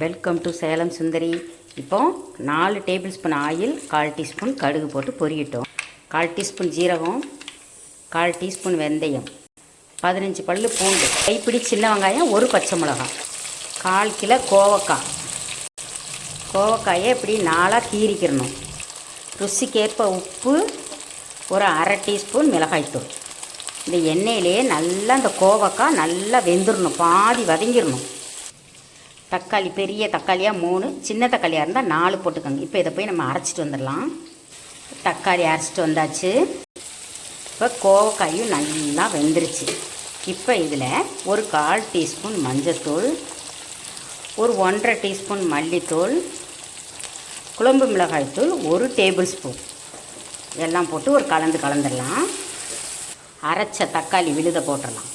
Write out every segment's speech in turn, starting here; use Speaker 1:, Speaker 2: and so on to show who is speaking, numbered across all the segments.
Speaker 1: Welcome to Salem Sundari இப்போ நாலு tablespoon oil கால் டீஸ்பூன் கடுகு போட்டு பொரியட்டும். கால் டீஸ்பூன் ஜீரகம் கால் டீஸ்பூன் வெந்தயம் பதினஞ்சு பல் பூண்டு. கைப்பிடி சின்ன வெங்காயம் ஒரு பச்சை மிளகாய். கால் கிலோ கோவக்காய். கோவக்காயை இப்படி நாலாக கீரிக்கிறணும் ருசிக்கேற்ப உப்பு ஒரு அரை டீஸ்பூன் மிளகாய்த்தூள் இந்த எண்ணெயிலேயே நல்லா இந்த கோவக்காய் நல்லா வெந்துடணும் பாதி வதங்கிடணும் தக்காளி பெரிய தக்காளியாக மூணு சின்ன தக்காளியாக இருந்தால் நாலு போட்டுக்கோங்க. இப்போ இதை போய் நம்ம அரைச்சிட்டு வந்துடலாம். தக்காளி அரைச்சிட்டு வந்தாச்சு. இப்போ கோவக்காயும் நல்லா வெந்துருச்சு. இப்போ இதில் ஒரு கால் டீஸ்பூன் மஞ்சத்தூள் ஒரு ஒன்றரை டீஸ்பூன் மல்லித்தூள் குழம்பு மிளகாய்த்தூள் ஒரு டேபிள் ஸ்பூன். எல்லாம் போட்டு ஒரு கலந்து கலந்துடலாம். அரைச்ச தக்காளி விழுத போட்டுடலாம்.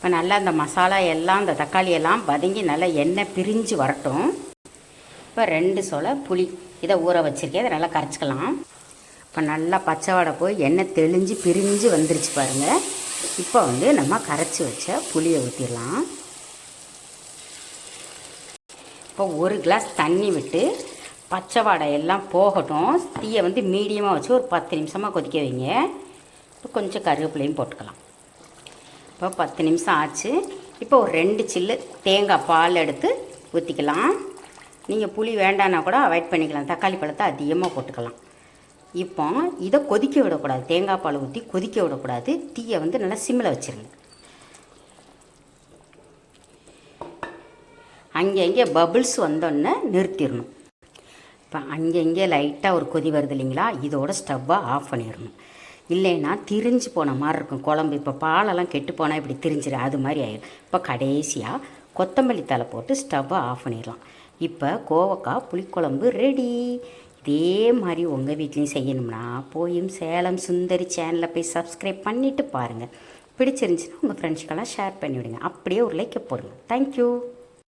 Speaker 1: இப்போ நல்லா அந்த மசாலா எல்லாம் இந்த தக்காளி எல்லாம் வதங்கி நல்லா எண்ணெய் பிரிஞ்சு வரட்டும். இப்போ ரெண்டு சோளை புளி. இதை ஊற வச்சுருக்கேன். இதை நல்லா கரைச்சிக்கலாம். இப்போ நல்லா பச்சை வடை போய் எண்ணெய் தெளிஞ்சு பிரிஞ்சு வந்துருச்சு பாருங்கள் இப்போ வந்து நம்ம கரைச்சி வச்ச புளியை ஊற்றிடலாம் இப்போ ஒரு கிளாஸ் தண்ணி விட்டு பச்சை வாடை எல்லாம் போகட்டும். தீயை வந்து மீடியமாக வச்சு ஒரு பத்து நிமிஷமாக கொதிக்க வைங்க. இப்போ கொஞ்சம் கருவேப்பிலையும் போட்டுக்கலாம். இப்போ பத்து நிமிஷம் ஆச்சு. இப்போ ஒரு ரெண்டு சில்லு தேங்காய் பால் எடுத்து ஊற்றிக்கலாம் நீங்கள் புளி வேண்டான்னா கூட அவாய்ட் பண்ணிக்கலாம். தக்காளி பழத்தை அதிகமாக போட்டுக்கலாம். இப்போ இதை கொதிக்க விடக்கூடாது. தேங்காய் பால் ஊற்றி கொதிக்க விடக்கூடாது. தீயை வந்து நல்லா சிம்மில் வச்சுருங்க. அங்கங்கே பபுள்ஸ் வந்தோடனே நிறுத்திடணும். இப்போ அங்கங்கே லைட்டாக ஒரு கொதி வருது இல்லைங்களா? இதோட ஸ்டவ்வை ஆஃப் பண்ணிடணும். இல்லைன்னா திரிஞ்சு போன மாதிரி இருக்கும். குழம்பு இப்போ பாலெல்லாம் கெட்டு போனால் இப்படி திரிஞ்சிடும் அது மாதிரி ஆயிடும் இப்போ கடைசியாக கொத்தமல்லி தலை போட்டு ஸ்டவ்வை ஆஃப் பண்ணிடலாம். இப்போ கோவக்காய் புளிக்குழம்பு ரெடி இதே மாதிரி உங்கள் வீட்லேயும் செய்யணும்னா போயும் சேலம் சுந்தரி சேனலில் போய் சப்ஸ்கிரைப் பண்ணிவிட்டு பாருங்கள் பிடிச்சிருந்துச்சின்னா உங்கள் ஃப்ரெண்ட்ஸ்க்கெல்லாம் ஷேர் பண்ணிவிடுங்க. அப்படியே ஒரு லைக்கை போடுங்க. தேங்க்யூ